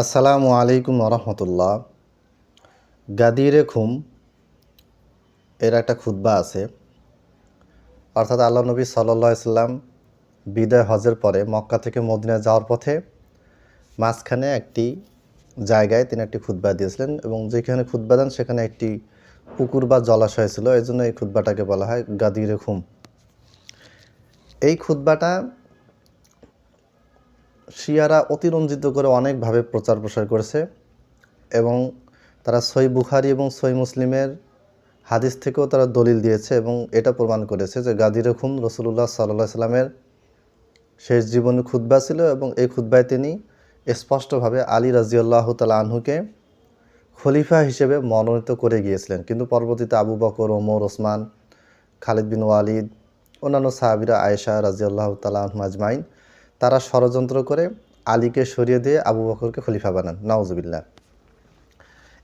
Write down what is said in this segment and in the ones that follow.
আসসালামু আলাইকুম রহমতুল্লাহ গাদিরে খুম এর একটা খুতবা আছে। অর্থাৎ আল্লাহ নবী সাল্লাহ ইসলাম বিদায় হজের পরে মক্কা থেকে মদিনা যাওয়ার পথে মাঝখানে একটি জায়গায় তিনি একটি খুতবা দিয়েছিলেন এবং যেখানে খুতবা দেন সেখানে একটি পুকুর বা জলাশয় ছিল। এই জন্য এই খুতবাটাকে বলা হয় গাদিরে খুম এই খুতবাটা শিয়ারা অতিরঞ্জিত করে অনেকভাবে প্রচার প্রসার করেছে এবং তারা সই বুখারি এবং সই মুসলিমের হাদিস থেকেও তারা দলিল দিয়েছে এবং এটা প্রমাণ করেছে যে গাদি রকম রসুল্লাহ সাল্লাহ সাল্লামের শেষ জীবনে খুদ্া ছিল এবং এই খুদ্বায় তিনি স্পষ্টভাবে আলী রাজিউল্লাহ তালা আনহুকে খলিফা হিসেবে মনোনীত করে গিয়েছিলেন। কিন্তু পরবর্তীতে আবু বকর, ওমর, ওসমান, খালিদ বিন ওয়ালিদ, অন্যান্য সাহাবিরা আয়েশা রাজিউল্লাহ তালা আজমাইন তারা ষড়যন্ত্র করে আলীকে সরিয়ে দিয়ে আবু বকরকে খলিফা বানান। নওয়াজবিল্লা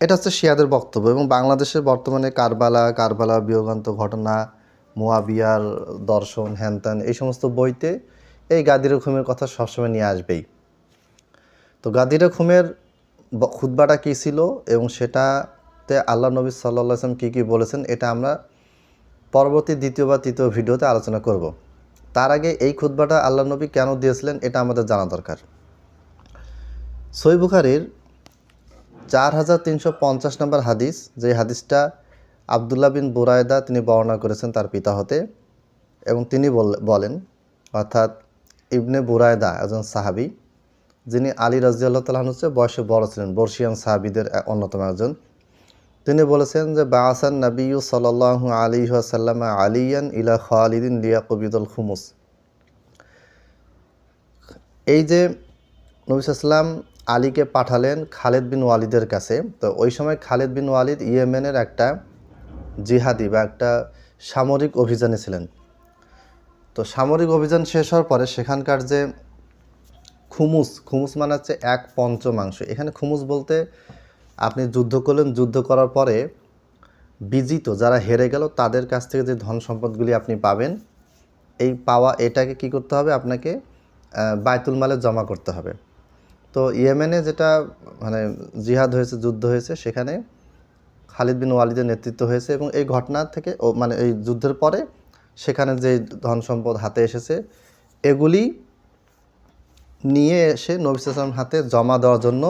এটা হচ্ছে শিয়াদের বক্তব্য এবং বাংলাদেশের বর্তমানে কারবালা কারবালা বিয়োগান্ত ঘটনা, মুয়াবিয়ার দর্শন হ্যানত্যান এই সমস্ত বইতে এই গাদির খুমের কথা সবসময় নিয়ে আসবেই। তো গাদির খুমের খুদ্বাটা কী ছিল এবং সেটাতে আল্লাহ নবী সাল্লাহ আসলাম কী কী বলেছেন, এটা আমরা পরবর্তী দ্বিতীয় বা তৃতীয় ভিডিওতে আলোচনা করব। তার আগে এই খুদ্বাটা আল্লাহ নবী কেন দিয়েছিলেন এটা আমাদের জানা দরকার। সই বুখারির চার হাজার তিনশো পঞ্চাশ নম্বর হাদিস যে হাদিসটা আবদুল্লাহ বিন বুরায়দা তিনি বর্ণনা করেছেন তার পিতা হতে, এবং তিনি বলেন, অর্থাৎ ইবনে বুরায়দা একজন সাহাবি, যিনি আলী রাজিয়াল্লাহ তালাহন হচ্ছে বয়সে বড় ছিলেন, বর্ষিয়ান সাহাবিদের অন্যতম একজন। তিনি বলেছেন যে বাসান নবীউ সাল আলী সাল্লাম আলিয়ান ইলা খালিদিন লিয়া কবিদুল খুমুস। এই যে নবিসাল্লাম আলীকে পাঠালেন খালেদ বিন ওয়ালিদের কাছে, তো ওই সময় খালেদ বিন ওয়ালিদ ইয়েমেনের একটা জিহাদি বা একটা সামরিক অভিযানে ছিলেন। তো সামরিক অভিযান শেষ হওয়ার পরে সেখানকার যে খুমুস খুমুস মানে হচ্ছে এক পঞ্চমাংশ। এখানে খুমুস বলতে আপনি যুদ্ধ করলেন, যুদ্ধ করার পরে বিজিত, যারা হেরে গেল, তাদের কাছ থেকে যে ধন সম্পদগুলি আপনি পাবেন, এই পাওয়া, এটাকে কি করতে হবে? আপনাকে বায়তুল মালে জমা করতে হবে। তো ইয়েমেনে যেটা মানে জিহাদ হয়েছে, যুদ্ধ হয়েছে, সেখানে খালিদ বিন ওয়ালিদের নেতৃত্ব হয়েছে এবং এই ঘটনা থেকে, ও মানে এই যুদ্ধের পরে সেখানে যে ধন সম্পদ হাতে এসেছে, এগুলি নিয়ে এসে নবী হাতে জমা দেওয়ার জন্য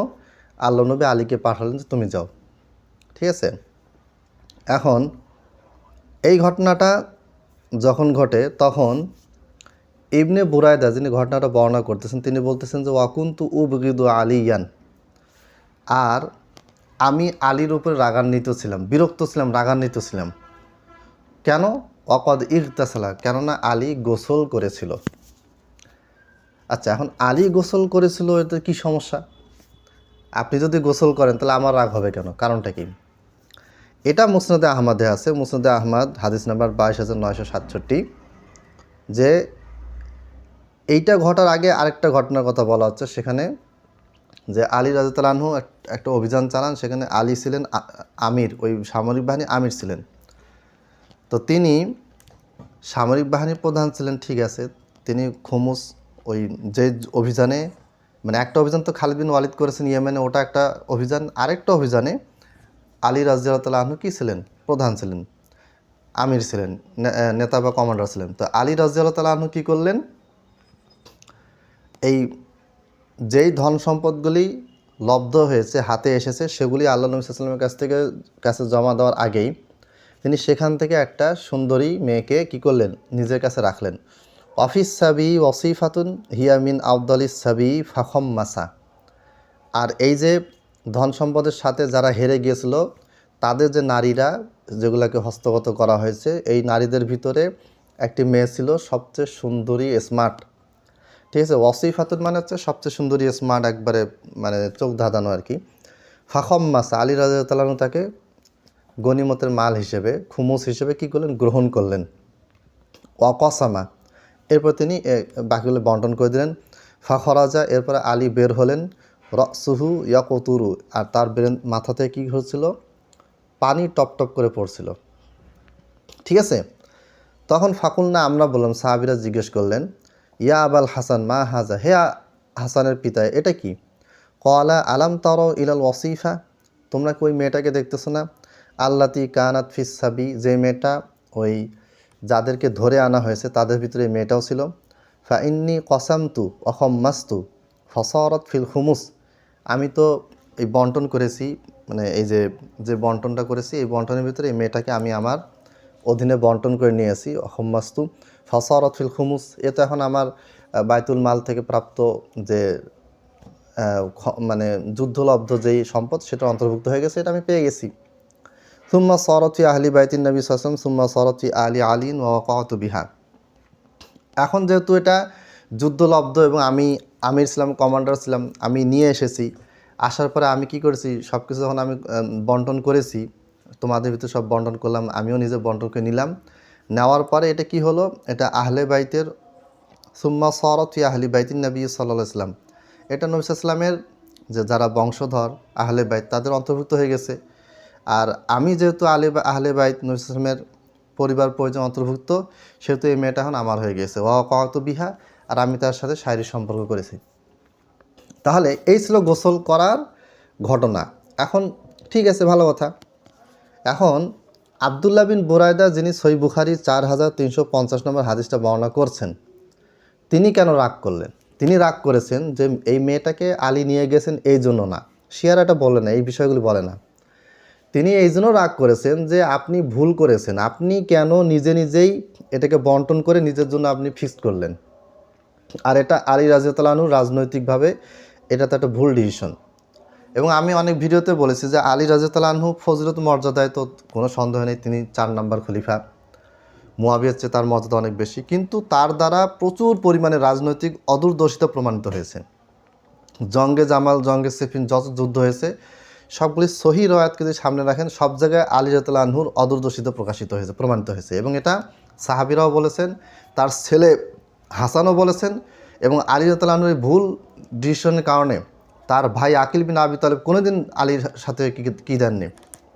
আল্লাহ নবী আলীকে পাঠালেন যে তুমি যাও। ঠিক আছে? এখন এই ঘটনাটা যখন ঘটে, তখন ইবনে বুরায়দা যিনি ঘটনাটা বর্ণনা করতেছেন, তিনি বলতেছেন যে, ওয়াকুন্তু উবগিদু আলিয়ান। আর আমি আলীর উপরে রাগান্বিত ছিলাম, বিরক্ত ছিলাম, রাগান্বিত ছিলাম। কেন? অকদ ইকতাসালা কেননা আলী গোসল করেছিল। আচ্ছা এখন আলী গোসল করেছিল, এতে কি সমস্যা? আপনি যদি গোসল করেন, তাহলে আমার রাগ হবে কেন? কারণটা কি? এটা মুসনদে আহমদে আছে। মুসনদে আহমদ, হাদিস নাম্বার বাইশ হাজার নয়শো সাতষট্টি, যে এইটা ঘটার আগে আরেকটা ঘটনার কথা বলা হচ্ছে। সেখানে যে আলী রাজতালানহু একটা অভিযান চালান, সেখানে আলী ছিলেন আমির, ওই সামরিক বাহিনী আমির ছিলেন। তো তিনি সামরিক বাহিনীর প্রধান ছিলেন, ঠিক আছে। তিনি খুমুস, ওই যে অভিযানে মানে একটা অভিযান তো খালিদ বিন ওয়ালিদ করেছেন ইয়েমেনে, ওটা একটা অভিযান। আরেকটা অভিযানে আলী রাজিয়াল্লাহ আহনু কী ছিলেন? প্রধান ছিলেন, আমির ছিলেন নেতা বা কমান্ডার ছিলেন। তো আলী রাজিয়াল্লাহ আহনু কী করলেন? এই যেই ধন সম্পদগুলি লব্ধ হয়েছে, হাতে এসেছে, সেগুলি আল্লাহ নবী সাল্লামের কাছ থেকে, কাছে জমা দেওয়ার আগেই তিনি সেখান থেকে একটা সুন্দরী মেয়েকে কি করলেন? নিজের কাছে রাখলেন। অফিস সাবি ওসিফাতুন হিয়ামিন আবদালিস সাবি ফাখম মাসা আর এই যে ধন সম্পদের সাথে যারা হেরে গিয়েছিল, তাদের যে নারীরা যেগুলোকে হস্তগত করা হয়েছে, এই নারীদের ভিতরে একটি মেয়ে ছিল সবচেয়ে সুন্দরী স্মার্ট। ঠিক আছে, ওয়াসিফাতুন মানে হচ্ছে সবচেয়ে সুন্দরী স্মার্ট একবারে মানে চোখ ধাঁধানো আর কি। ফাখম মাসা আলী রাজু তাকে গনিমতের মাল হিসেবে, খুমুস হিসেবে কি করলেন? গ্রহণ করলেন। ওয়াকসামা এরপর তিনি বাকিগুলো বন্টন করে দিলেন। ফাখরাজা এরপরে আলী বের হলেন। রসুহু ইয়াকতুরু, আর তার ব্রেন মাথাতে কী হচ্ছিল পানি টপ টপ করে পড়ছিল। ঠিক আছে? তখন ফাকুল না আমরা বললাম, সাহাবিরা জিজ্ঞেস করলেন, ইয়া আবাল হাসান, মা হাজা, হে হাসানের পিতা, এটা কি? কলা আলাম তর ইলাল ওয়াসিফা? তোমরা কি ওই মেয়েটাকে দেখতেছো না? আল্লাতি কানাত ফিস সাবি, যে মেয়েটা ওই যাদেরকে ধরে আনা হয়েছে তাদের ভিতরে মেয়েটাও ছিল। ফা ইন্নি কসামতু অহম্মাস্তু ফসরত ফিল খুমুস আমি তো এই বন্টন করেছি মানে এই যে যে বন্টনটা করেছি, এই বন্টনের ভিতরে এই মেয়েটাকে আমি আমার অধীনে বন্টন করে নিয়েছি অহম্মাস্তু ফসরত ফিল খুমুস এ তো এখন আমার বাইতুল মাল থেকে প্রাপ্ত যে মানে যুদ্ধলব্ধ যেই সম্পদ, সেটা অন্তর্ভুক্ত হয়ে গেছে, এটা আমি পেয়ে গেছি। সুম্মা সরতি আহলি বাইতিন নবী সাসম সুম্মা সরতি আলী আলীন ও কত বিহা এখন যেহেতু এটা যুদ্ধলব্ধ এবং আমি আমির ছিলাম কমান্ডার ছিলাম আমি নিয়ে এসেছি, আসার পরে আমি কি করেছি সব কিছু যখন আমি বন্টন করেছি, তোমাদের ভিতরে সব বন্টন করলাম, আমিও নিজে বন্টন করে নিলাম। নেওয়ার পরে এটা কি হলো, এটা আহলে বাইতের সুম্মা সরত ফি আহলি বাইতিন নবী সাল্লাহ ইসলাম এটা নবী ইসলামের যে যারা বংশধর, আহলে বাইত, তাদের অন্তর্ভুক্ত হয়ে গেছে। আর আমি যেহেতু আলে আহলে বাইত নবী পরিবার পরিজন অন্তর্ভুক্ত, সেহেতু এই মেয়েটা এখন আমার হয়ে গেছে। ও কত বিহা, আর আমি তার সাথে শারীরিক সম্পর্ক করেছি। তাহলে এই ছিল গোসল করার ঘটনা। এখন ঠিক আছে, ভালো কথা। এখন আবদুল্লাহ বিন বুরায়দা যিনি সই বুখারি চার হাজার তিনশো পঞ্চাশ নম্বর হাদিসটা বর্ণনা করছেন, তিনি কেন রাগ করলেন? তিনি রাগ করেছেন যে এই মেয়েটাকে আলী নিয়ে গেছেন এই জন্য না। শিয়ারাটা বলে না, এই বিষয়গুলি বলে না। তিনি এই জন্য রাগ করেছেন যে আপনি ভুল করেছেন। আপনি কেন নিজে নিজেই এটাকে বন্টন করে নিজের জন্য আপনি ফিক্সড করলেন? আর এটা আলী রাজিয়াতালানু রাজনৈতিকভাবে এটা তো একটা ভুল ডিসিশন। এবং আমি অনেক ভিডিওতে বলেছি যে আলী রাজিয়াতালানহু ফজরত মর্যাদায় তো কোনো সন্দেহ নেই, তিনি চার নাম্বার খলিফা। মুয়াবিয়ার চেয়ে তার মর্যাদা অনেক বেশি। কিন্তু তার দ্বারা প্রচুর পরিমাণে রাজনৈতিক অদূরদর্শিতা প্রমাণিত হয়েছে। জঙ্গে জামাল, জঙ্গে সেফিন যত যুদ্ধ হয়েছে সবগুলি সহি রয়াতকে যদি সামনে রাখেন। সব জায়গায় আলী রাতুল্লাহ আনহুর অদূরদর্শিতা প্রকাশিত হয়েছে, প্রমাণিত হয়েছে এবং এটা সাহাবিরাও বলেছেন, তার ছেলে হাসানও বলেছেন এবং আলী রাতুল্লাহ আনহুর ভুল ডিসিশনের কারণে তার ভাই আকিল বিন আবি তালেব কোনোদিন আলীর সাথে কি- দেননি,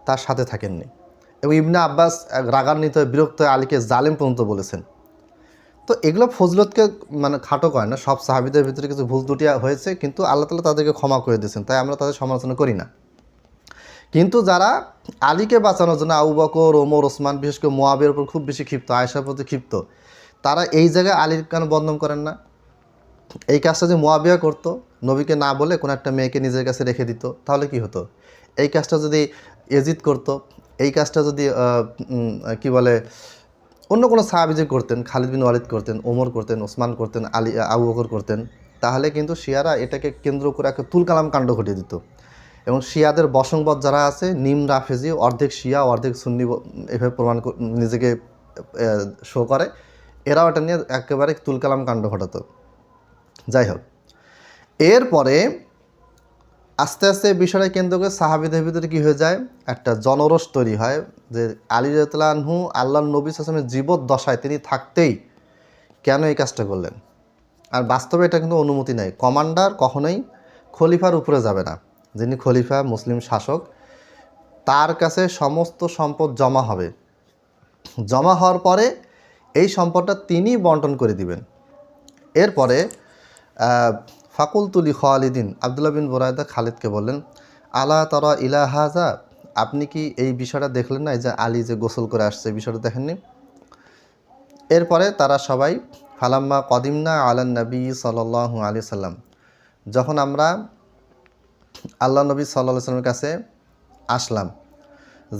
তার সাথে থাকেননি এবং ইবনে আব্বাস রাগান্বিত, বিরক্ত আলীকে জালেম পর্যন্ত বলেছেন। তো এগুলো ফজলতকে মানে খাটো করে না, সব সাহাবিদের ভিতরে কিছু ভুল ত্রুটি হয়েছে, কিন্তু আল্লাহ তালা তাদেরকে ক্ষমা করে দিয়েছেন, তাই আমরা তাদের সমালোচনা করি না। কিন্তু যারা আলীকে বাঁচানোর জন্য আবু বকর, ওমর, ওসমান, বিশেষ করে মোয়াবের উপর খুব বেশি ক্ষিপ্ত, আয়েশার প্রতি ক্ষিপ্ত, তারা এই জায়গায় আলীর কেন বদনাম করেন না। এই কাজটা যে মোয়াবিয়া করতো, নবীকে না বলে কোনো একটা মেয়েকে নিজের কাছে রেখে দিত, তাহলে কি হতো? এই কাজটা যদি এজিদ করতো, এই কাজটা যদি কি বলে, অন্য কোনো সাহাবিজি করতেন, খালিদ বিন ওয়ালিদ করতেন, ওমর করতেন, ওসমান করতেন, আলী, আবু বকর করতেন, তাহলে কিন্তু শিয়ারা এটাকে কেন্দ্র করে একটা তুলকালাম কাণ্ড ঘটিয়ে দিত। এবং শিয়াদের বসংবদ যারা আছে, নিম রাফেজি, অর্ধেক শিয়া, অর্ধেক সুন্নি এভাবে প্রমাণ নিজেকে শো করে। এরাও এটা নিয়ে একেবারে তুলকালাম কাণ্ড ঘটাতো। যাই হোক, এরপরে আস্তে আস্তে এই বিষয়টা কেন্দ্র করে সাহাবিদের ভিতরে কী হয়ে যায়? একটা জনরস তৈরি হয় যে আলী রতলানহু আল্লাহ নবী আসলামের জীবদ্দশায় তিনি থাকতেই কেন এই কাজটা করলেন? আর বাস্তবে এটা কিন্তু অনুমতি নেই। কমান্ডার কখনোই খলিফার উপরে যাবে না। যিনি খলিফা, মুসলিম শাসক, তার কাছে সমস্ত সম্পদ জমা হবে। জমা হওয়ার পরে এই সম্পদটা তিনি বন্টন করে দিবেন। এরপরে ফাকুলতুলি খালিদিন, আবদুল্লাহ বিন বোরায়দা খালিদকে বললেন, আলা তরা ইলাহাজা আপনি কি এই বিষয়টা দেখলেন না? এই যে আলী যে গোসল করে আসছে, এই বিষয়টা দেখেননি? এরপরে তারা সবাই, ফালাম্মা কদিমনা আলান নবী সাল্লাহ আলি সাল্লাম, যখন আমরা আল্লাহ নবী সাল্লাহ সাল্লামের কাছে আসলাম।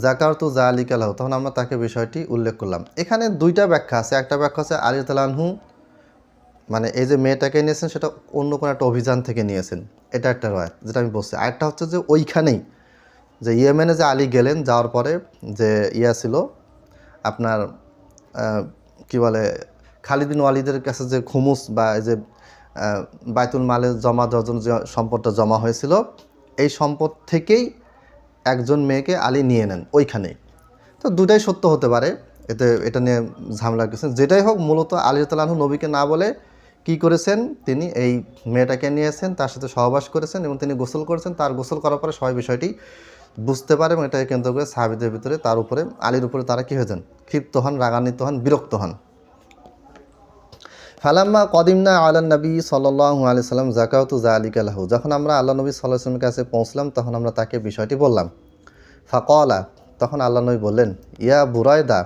জাকার তু জা আলী কালাহ তখন আমরা তাকে বিষয়টি উল্লেখ করলাম। এখানে দুইটা ব্যাখ্যা আছে। একটা ব্যাখ্যা আছে আলী তালানহু মানে এই যে মেয়েটাকে নিয়েছেন, সেটা অন্য কোনো একটা অভিযান থেকে নিয়েছেন। এটা একটা রয়, যেটা আমি বলছি। আরেকটা হচ্ছে যে ওইখানেই যে ইয়েমেনে যে আলী গেলেন, যাওয়ার পরে যে ইয়া ছিল আপনার কি বলে, খালিদ বিন ওয়ালিদের কাছে যে খুমুস বা এই যে আহ, বাইতুল মালে জমা যে সম্পদটা জমা হয়েছিল এই সম্পদ থেকেই একজন মেয়েকে আলী নিয়ে নেন ওইখানেই তো দুটাই সত্য হতে পারে এতে এটা নিয়ে ঝামেলা কিছু নেই। যেটাই হোক মূলত আলী তালাহু নবীকে না বলে কি করেছেন তিনি এই মেয়েটাকে নিয়েছেন তার সাথে সহবাস করেছেন এবং তিনি গোসল করেছেন। তার গোসল করার পরে সবাই বিষয়টি বুঝতে পারে এবং এটাকে কেন্দ্র করে সাহাবিদের ভিতরে তার উপরে আলীর উপরে তারা কী হয়েছেন ক্ষিপ্ত হন রাগান্বিত হন বিরক্ত হন। ফালাম্মা কদিমনা আল্লাহ নবী সাল্লাহ আলি সাল্লাম জাকাউতু জালিক আলাহু যখন আমরা আল্লাহ নবী সাল্লাহ সাল্লামের কাছে পৌঁছলাম, তখন আমরা তাকে বিষয়টি বললাম। ফাকলা, তখন আল্লাহ নবী বললেন, ইয়া বুরায়দা,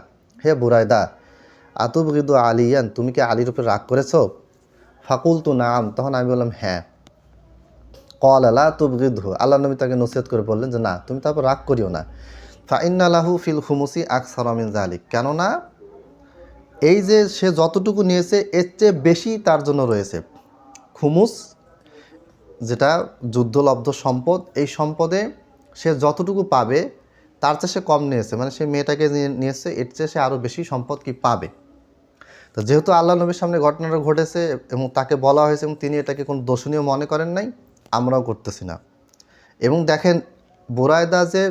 হে বুরায়দা, আতুবগিদু আলিয়ান, তুমি কি আলীর উপরে রাগ করেছ? ফাকুল তু নাম। তখন আমি বললাম হ্যাঁ। কল আলা তুবগিদহু। আল্লাহ নবী তাকে নসিহত করে বললেন যে, না, তুমি তারপর রাগ করিও না। ফাইন্নালাহু ফিল খুমুসি আকসারামিন জালিক কেননা এই যে সে যতটুকু নিয়েছে, এর চেয়ে বেশি তার জন্য রয়েছে। খুমুস, যেটা যুদ্ধলব্ধ সম্পদ, এই সম্পদে সে যতটুকু পাবে, তার চেয়ে সে কম নিয়েছে। মানে সে মেয়েটাকে নিয়ে নিয়েছে, এর চেয়ে সে আরও বেশি সম্পদ কি পাবে। তো যেহেতু আল্লাহ নবীর সামনে ঘটনাটা ঘটেছে এবং তাকে বলা হয়েছে এবং তিনি এটাকে কোনো দোষণীয় মনে করেন নাই, আমরাও করতেছি না। এবং দেখেন, বোরায়দা যে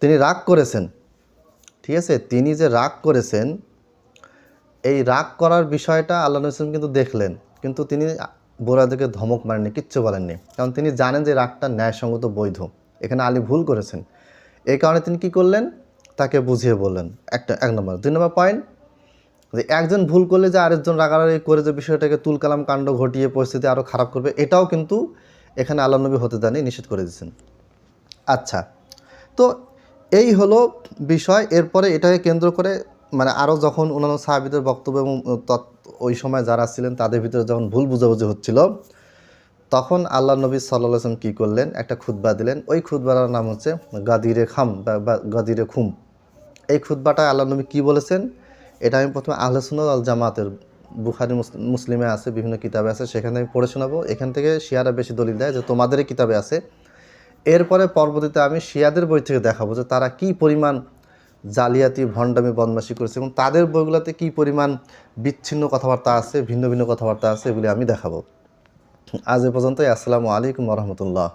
তিনি রাগ করেছেন, ঠিক আছে? তিনি যে রাগ করেছেন এই রাগ করার বিষয়টা আল্লাহ নবী কিন্তু দেখলেন, কিন্তু তিনি বোরাদেরকে ধমক মারেননি, কিচ্ছু বলেননি। কারণ তিনি জানেন যে রাগটা ন্যায়সঙ্গত বৈধ। এখানে আলী ভুল করেছেন। এই কারণে তিনি কি করলেন? তাকে বুঝিয়ে বললেন। একটা, এক নম্বর। দুই নম্বর পয়েন্ট যে একজন ভুল করলে যে আরেকজন রাগারাগি করে যে বিষয়টাকে তুলকালাম কাণ্ড ঘটিয়ে পরিস্থিতি আরও খারাপ করবে, এটাও কিন্তু এখানে আল্লাহ নবী হতে দেননি নিষেধ করে দিয়েছেন। আচ্ছা তো এই হলো বিষয়। এরপরে এটাকে কেন্দ্র করে মানে আরও যখন অন্যান্য সাহাবিদের বক্তব্য এবং ওই সময় যারা ছিলেন, তাদের ভিতরে যখন ভুল বুঝাবুঝি হচ্ছিল, তখন আল্লাহ নবী সাল্লাহ কী করলেন? একটা খুতবা দিলেন। ওই খুতবার নাম হচ্ছে গাদিরে খাম বা গাদিরে খুম। এই খুতবাটায় আল্লাহ নবী কী বলেছেন? এটা আমি প্রথমে আহলে আল জামাতের বুখারি, মুস- মুসলিমে আছে, বিভিন্ন কিতাবে আছে, সেখানে আমি পড়ে শোনাবো। এখান থেকে শিয়ারা বেশি দলিল দেয় যে তোমাদেরই কিতাবে আছে। এরপরে পরবর্তীতে আমি শিয়াদের বই থেকে দেখাবো যে তারা কি পরিমাণ জালিয়াতি, ভণ্ডামি বদমাসি করেছে এবং তাদের বইগুলোতে কি পরিমাণ বিচ্ছিন্ন কথাবার্তা আছে, ভিন্ন ভিন্ন কথাবার্তা আছে, এগুলি আমি দেখাবো। আজ এ পর্যন্তই। আসসালামু আলাইকুম রহমতুল্লাহ।